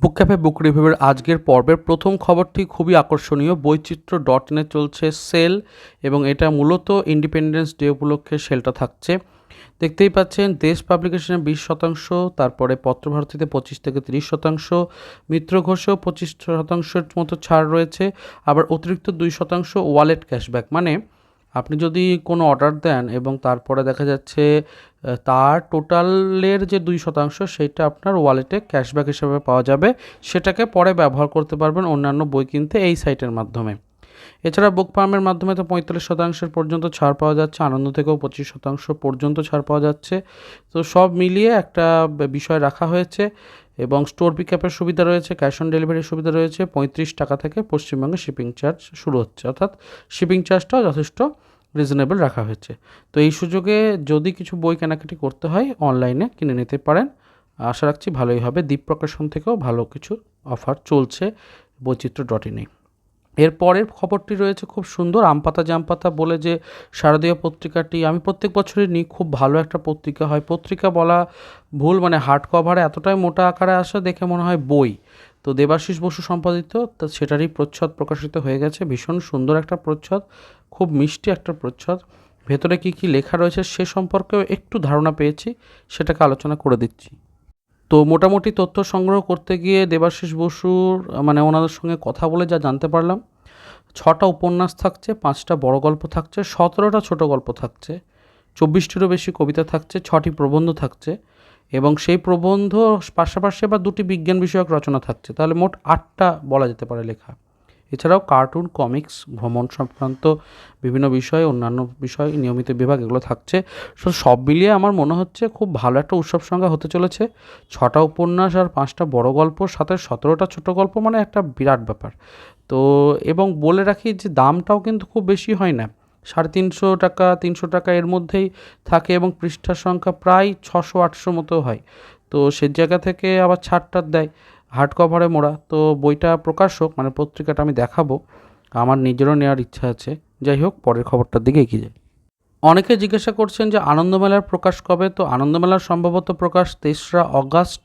বুক cafe বুক রিভিউয়ের আজকের পর্বের প্রথম খবরটি খুবই আকর্ষণীয়। বৈচিত্র্য. ডট ইনে চলছে সেল এবং এটা মূলত ইন্ডিপেন্ডেন্স ডে উপলক্ষে সেলটা থাকছে। দেখতেই পাচ্ছেন, দেশ পাবলিকেশনে বিশ শতাংশ, তারপরে পত্রভারতীতে পঁচিশ থেকে তিরিশ শতাংশ, মিত্র ঘোষেও পঁচিশ শতাংশের মতো ছাড় রয়েছে, আবার অতিরিক্ত দুই শতাংশ ওয়ালেট ক্যাশব্যাক মানে আপনি যদি কোনো অর্ডার দেন এবং তারপরে দেখা যাচ্ছে তার টোটালের যে দুই শতাংশ সেটা আপনার ওয়ালেটে ক্যাশব্যাক হিসেবে পাওয়া যাবে। সেটাকে পরে ব্যবহার করতে পারবেন অন্যান্য বই কিনতে এই সাইটের মাধ্যমে। এছাড়া বুক ফার্মের মাধ্যমে তো পঁয়তাল্লিশ শতাংশের পর্যন্ত ছাড় পাওয়া যাচ্ছে, আনন্দ থেকেও পঁচিশ শতাংশ পর্যন্ত ছাড় পাওয়া যাচ্ছে। তো সব মিলিয়ে একটা বিষয় রাখা হয়েছে এবং স্টোর পিক আপের সুবিধা রয়েছে, ক্যাশ অন ডেলিভারির সুবিধা রয়েছে, পঁয়ত্রিশ টাকা থেকে পশ্চিমবঙ্গে শিপিং চার্জ শুরু হচ্ছে। অর্থাৎ শিপিং চার্জটাও যথেষ্ট রিজনেবল রাখা হয়েছে। তো এই সুযোগে যদি কিছু বই কেনাকাটি করতে হয় অনলাইনে কিনে নিতে পারেন। আশা রাখছি ভালোই হবে। দ্বীপ প্রকাশন থেকেও ভালো কিছু অফার চলছে বৈচিত্র্য ডট ইনে এর পরের খবরটি রয়েছে খুব সুন্দর। আমপাতা জামপাতা বলে যে শারদীয় পত্রিকাটি, আমি প্রত্যেক বছরই নিই, খুব ভালো একটা পত্রিকা হয়। পত্রিকা বলা ভুল মানে হার্ড কভারে এতটাই মোটা আকারে আসে, দেখে মনে হয় বই। তো দেবাশিস বসু সম্পাদিত, তা সেটারই প্রচ্ছদ প্রকাশিত হয়ে গেছে। ভীষণ সুন্দর একটা প্রচ্ছদ, খুব মিষ্টি একটা প্রচ্ছদ। ভেতরে কী কী লেখা রয়েছে সে সম্পর্কেও একটু ধারণা পেয়েছি, সেটাকে আলোচনা করে দিচ্ছি। তো মোটামুটি তথ্য সংগ্রহ করতে গিয়ে দেবাশিস বসুর মানে ওনাদের সঙ্গে কথা বলে যা জানতে পারলাম, ছটা উপন্যাস থাকছে, পাঁচটা বড় গল্প থাকছে, সতেরোটা ছোট গল্প থাকছে, চব্বিশটিরও বেশি কবিতা থাকছে, ছটি প্রবন্ধ থাকছে এবং সেই প্রবন্ধ পাশাপাশি বা দুটি বিজ্ঞান বিষয়ক রচনা থাকছে। তাহলে মোট আটটা বলা যেতে পারে লেখা। এছাড়াও কার্টুন, কমিক্স, ভ্রমণ সংক্রান্ত বিভিন্ন বিষয়, অন্যান্য বিষয়, নিয়মিত বিভাগ এগুলো থাকছে। সো সব মিলিয়ে আমার মনে হচ্ছে খুব ভালো একটা উৎসব সংখ্যা হতে চলেছে। ছটা উপন্যাস আর পাঁচটা বড় গল্প, সাথে সতেরোটা ছোট গল্প মানে একটা বিরাট ব্যাপার। তো, এবং বলে রাখি যে দামটাও কিন্তু খুব বেশি হয় না। সাড়ে তিনশো টাকা তিনশো টাকা এর মধ্যেই থাকে এবং পৃষ্ঠার সংখ্যা প্রায় ছশো, আটশো মতো হয়। তো, সে জায়গা থেকে আবার ছাড়টার দেয়। হার্ড কভারে মোড়া। তো বইটা প্রকাশ হোক মানে পত্রিকাটা আমি দেখাবো, আমার নিজেরও নেওয়ার ইচ্ছা আছে। যাই হোক, পরের খবরটার দিকে এগিয়ে যাই। অনেকে জিজ্ঞাসা করছেন যে আনন্দমেলার প্রকাশ কবে? তো আনন্দমেলার সম্ভবত প্রকাশ তেসরা অগাস্ট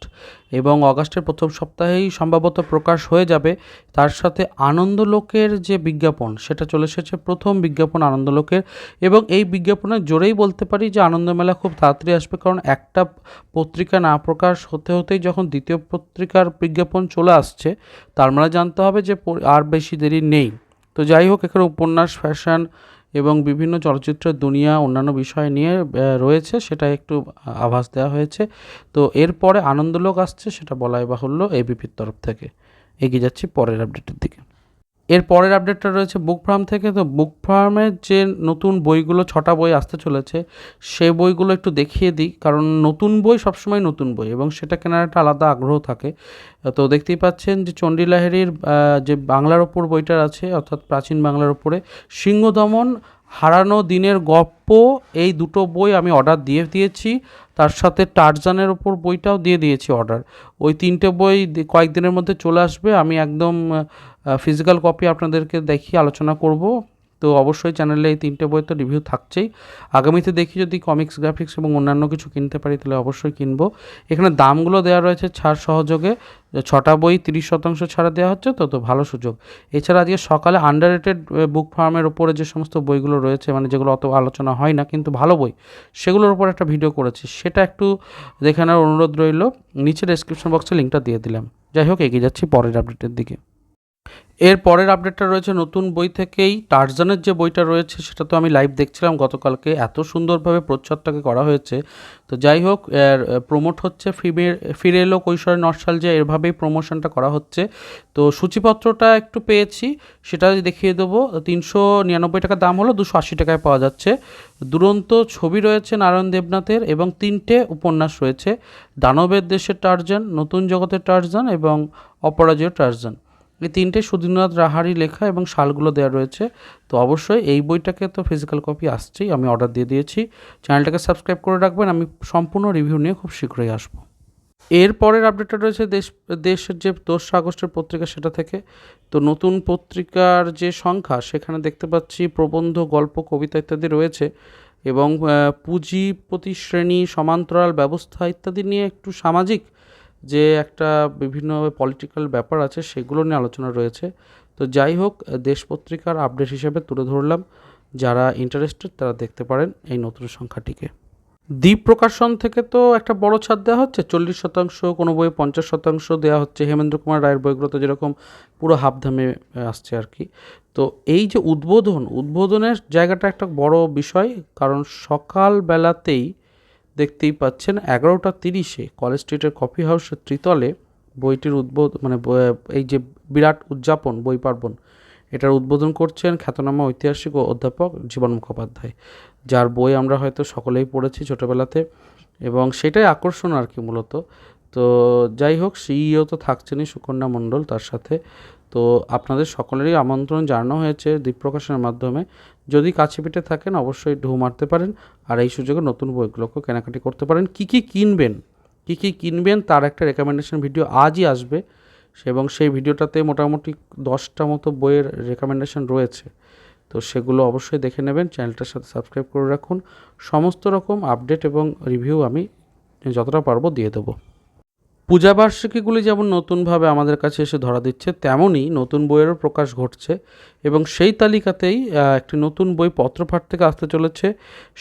এবং অগাস্টের প্রথম সপ্তাহেই সম্ভবত প্রকাশ হয়ে যাবে। তার সাথে আনন্দলোকের যে বিজ্ঞাপন, সেটা চলে এসেছে প্রথম বিজ্ঞাপন আনন্দলোকের এবং এই বিজ্ঞাপনের জোরেই বলতে পারি যে আনন্দমেলা খুব তাড়াতাড়ি আসবে, কারণ একটা পত্রিকা না প্রকাশ হতে হতেই যখন দ্বিতীয় পত্রিকার বিজ্ঞাপন চলে আসছে, তার মানে জানতে হবে যে আর বেশি দেরি নেই। তো যাই হোক, এখানে উপন্যাস, ফ্যাশন এবং বিভিন্ন চলচ্চিত্রের দুনিয়া, অন্যান্য বিষয় নিয়ে রয়েছে, সেটা একটু আভাস দেওয়া হয়েছে। তো এরপরে আনন্দলোক আসছে, সেটা বলাই বাহুল্য এবিপির তরফ থেকে। এগিয়ে যাচ্ছি পরের আপডেটের দিকে। এর পরের আপডেটটা রয়েছে বুক ফার্ম থেকে। তো বুক ফার্মের যে নতুন বইগুলো, ছটা বই আসতে চলেছে সেই বইগুলো একটু দেখিয়ে দিই। কারণ নতুন বই সবসময় নতুন বই এবং সেটা কেনার একটা আলাদা আগ্রহ থাকে। তো দেখতেই পাচ্ছেন যে চণ্ডী লাহেরির যে বাংলার ওপর বইটার আছে, অর্থাৎ প্রাচীন বাংলার ওপরে সিংহদমন হারানো দিনের গপ্প, এই দুটো বই আমি অর্ডার দিয়ে দিয়েছি। তার সাথে টারজানের ওপর বইটাও দিয়ে দিয়েছি অর্ডার ওই তিনটে বই কয়েকদিনের মধ্যে চলে আসবে। আমি একদম ফিজিক্যাল কপি আপনাদেরকে দেখিয়ে আলোচনা করব। তো অবশ্যই চ্যানেলে এই তিনটে বই তো রিভিউ থাকছেই। আগামীতে দেখি যদি কমিক্স গ্রাফিক্স এবং অন্যান্য কিছু কিনতে পারি, তাহলে অবশ্যই কিনবো। এখানে দামগুলো দেওয়া রয়েছে ছাড় সহযোগে। ছটা বই তিরিশ শতাংশ ছাড়া দেওয়া হচ্ছে, তো তো ভালো সুযোগ। এছাড়া আজকে সকালে আন্ডার রেটেড বুক ফার্মের ওপরে যে সমস্ত বইগুলো রয়েছে মানে যেগুলো অত আলোচনা হয় না, কিন্তু ভালো বই, সেগুলোর উপর একটা ভিডিও করেছি। সেটা একটু দেখে নেওয়ার অনুরোধ রইল। নিচে ডেসক্রিপশন বক্সে লিঙ্কটা দিয়ে দিলাম। যাই হোক, এগিয়ে যাচ্ছি পরের আপডেটের দিকে। এর পরের আপডেটটা রয়েছে নতুন বই থেকেই। টার্জানের যে বইটা রয়েছে, সেটা তো আমি লাইভ দেখছিলাম গতকালকে। এত সুন্দরভাবে প্রচ্ছদটাকে করা হয়েছে। তো যাই হোক, এর প্রমোট হচ্ছে ফিরে ফিরে এলো কৈশোরের নরসাল যে এভাবেই প্রমোশনটা করা হচ্ছে। তো সূচিপত্রটা একটু পেয়েছি, সেটা দেখিয়ে দেবো। তিনশো নিরানব্বই টাকা দাম হলো, দুশো আশি টাকায় পাওয়া যাচ্ছে। দুরন্ত ছবি রয়েছে নারায়ণ দেবনাথের এবং তিনটে উপন্যাস রয়েছে। দানবের দেশের টার্জান নতুন জগতের টার্জান এবং অপরাজয় টার্জান এই তিনটে সুধীন্দ্রনাথ রাহারি লেখা এবং সালগুলো দেওয়া রয়েছে। তো অবশ্যই এই বইটাকে তো ফিজিক্যাল কপি আসছেই, আমি অর্ডার দিয়ে দিয়েছি। চ্যানেলটাকে সাবস্ক্রাইব করে রাখবেন, আমি সম্পূর্ণ রিভিউ নিয়ে খুব শীঘ্রই আসব। এর পরের আপডেটটা রয়েছে দেশ, দেশের যে দোসরা আগস্টের পত্রিকা সেটা থেকে। তো নতুন পত্রিকার যে সংখ্যা, সেখানে দেখতে পাচ্ছি প্রবন্ধ, গল্প, কবিতা ইত্যাদি রয়েছে এবং পুঁজিপতি শ্রেণি সমান্তরাল ব্যবস্থা ইত্যাদি নিয়ে একটু সামাজিক যে একটা বিভিন্ন পলিটিক্যাল ব্যাপার আছে, সেগুলো নিয়ে আলোচনা রয়েছে। তো যাই হোক, দেশ পত্রিকার আপডেট হিসেবে তুলে ধরলাম। যারা ইন্টারেস্টেড তারা দেখতে পারেন এই নতুন সংখ্যাটিকে। দ্বীপ প্রকাশন থেকে তো একটা বড় ছাড় দেওয়া হচ্ছে। চল্লিশ শতাংশ, কোনো বইয়ে পঞ্চাশ শতাংশ দেওয়া হচ্ছে। হেমেন্দ্র কুমার রায়ের বইগুলোতে যেরকম পুরো হাফধামে আসছে আর কি। তো এই যে উদ্বোধন, উদ্বোধনের জায়গাটা একটা বড় বিষয়। কারণ সকালবেলাতেই দেখতেই পাচ্ছেন এগারোটা তিরিশে কলেজ স্ট্রিটের কফি হাউসের ত্রিতলে বইটির উদ্বোধ মানে এই যে বিরাট উদযাপন, বই পার্বণ, এটার উদ্বোধন করছেন খ্যাতনামা ঐতিহাসিক ও অধ্যাপক জীবন মুখোপাধ্যায়, যার বই আমরা হয়তো সকলেই পড়েছি ছোটোবেলাতে এবং সেটাই আকর্ষণ আর কি মূলত। তো যাই হোক, সিইও তো থাকছেনই সুকন্যা মণ্ডল তার সাথে। তো আপনাদের সকলেরই আমন্ত্রণ জানানো হয়েছে দ্বীপ প্রকাশনের মাধ্যমে। যদি কাছে পিঠে থাকেন, অবশ্যই ঢু মারতে পারেন। আর এই সুযোগে নতুন বইগুলোকেও কেনাকাটি করতে পারেন। কী কী কিনবেন? কী কী কিনবেন? তার একটা রেকমেন্ডেশন ভিডিও আজই আসবে। এবং সেই ভিডিওটাতে মোটামুটি দশটা মতো বইয়ের রেকমেন্ডেশন রয়েছে। তো সেগুলো অবশ্যই দেখে নেবেন। চ্যানেলটার সাথে সাবস্ক্রাইব করে রাখুন। সমস্ত রকম আপডেট এবং রিভিউ আমি যতটা পারব দিয়ে দেবো। পূজাবার্ষিকীগুলি যেমন নতুনভাবে আমাদের কাছে এসে ধরা দিচ্ছে, তেমনই নতুন বইয়েরও প্রকাশ ঘটছে এবং সেই তালিকাতেই একটি নতুন বই পত্রপাঠ থেকে আসতে চলেছে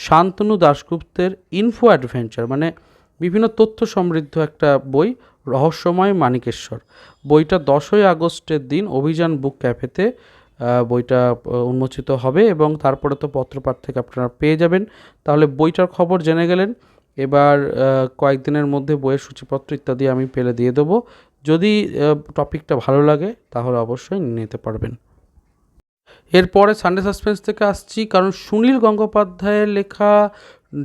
শান্তনু দাশগুপ্তের ইনফো অ্যাডভেঞ্চার মানে বিভিন্ন তথ্য সমৃদ্ধ একটা বই, রহস্যময় মানিকেশ্বর। বইটা দশই আগস্টের দিন অভিযান বুক ক্যাফেতে বইটা উন্মোচিত হবে এবং তারপরে তো পত্রপাঠ থেকে আপনারা পেয়ে যাবেন। তাহলে বইটার খবর জেনে গেলেন। এবার কয়েকদিনের মধ্যে বইয়ের সূচিপত্র ইত্যাদি আমি পেলে দিয়ে দেবো। যদি টপিকটা ভালো লাগে, তাহলে অবশ্যই নিতে পারবেন। এরপরে সানডে সাসপেন্স থেকে আসছি, কারণ সুনীল গঙ্গোপাধ্যায়ের লেখা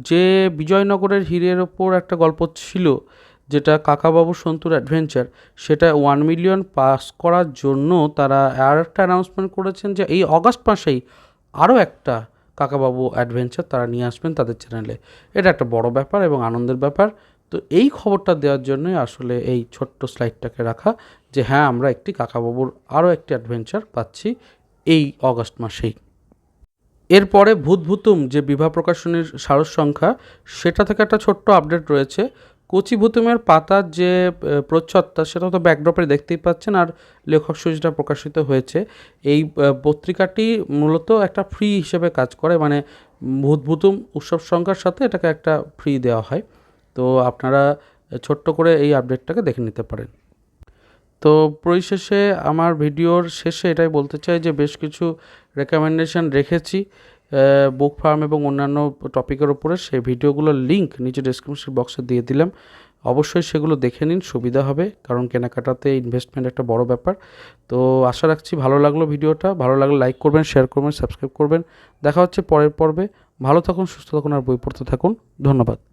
যে বিজয়নগরের হীরের ওপর একটা গল্প ছিল, যেটা কাকাবাবু সন্তুর অ্যাডভেঞ্চার, সেটা ওয়ান মিলিয়ন পাস করার জন্য তারা আর একটা অ্যানাউন্সমেন্ট করেছেন যে এই অগাস্ট মাসেই আরও একটা কাকাবাবু অ্যাডভেঞ্চার তারা নিয়ে আসবেন তাদের চ্যানেলে এটা একটা বড় ব্যাপার এবং আনন্দের ব্যাপার। তো এই খবরটা দেওয়ার জন্যই আসলে এই ছোট্ট স্লাইডটাকে রাখা যে হ্যাঁ আমরা একটি কাকাবাবুর আরও একটি অ্যাডভেঞ্চার পাচ্ছি এই অগস্ট মাসেই। এরপরে ভূতভূতুম যে বিভা প্রকাশনীর সারস সংখ্যা, সেটা থেকে একটা ছোট্ট আপডেট রয়েছে। কচি ভূতুমের পাতার যে প্রচ্ছদটা সেটা তো ব্যাকড্রপে দেখতেই পাচ্ছেন আর লেখক সূচিটা প্রকাশিত হয়েছে। এই পত্রিকাটি মূলত একটা ফ্রি হিসেবে কাজ করে মানে ভূতভূতুম উৎসব সংখ্যার সাথে এটাকে একটা ফ্রি দেওয়া হয়। তো আপনারা ছোট্ট করে এই আপডেটটাকে দেখে নিতে পারেন। তো পরিশেষে আমার ভিডিওর শেষে এটাই বলতে চাই যে, বেশ কিছু রেকমেন্ডেশন রেখেছি। বুক ফার্ম এবং অন্যান্য টপিকের উপরে সেই ভিডিওগুলোর লিঙ্ক নিচে ডিসক্রিপশন বক্সে দিয়ে দিলাম। অবশ্যই সেগুলো দেখে নিন, সুবিধা হবে, কারণ কেনাকাটাতে ইনভেস্টমেন্ট একটা বড় ব্যাপার। তো আশা রাখছি ভালো লাগল ভিডিওটা। ভালো লাগলে লাইক করবেন শেয়ার করবেন সাবস্ক্রাইব করবেন। দেখা হচ্ছে পরের পর্বে। ভালো থাকুন, সুস্থ থাকুন, আর বই পড়তে থাকুন। ধন্যবাদ।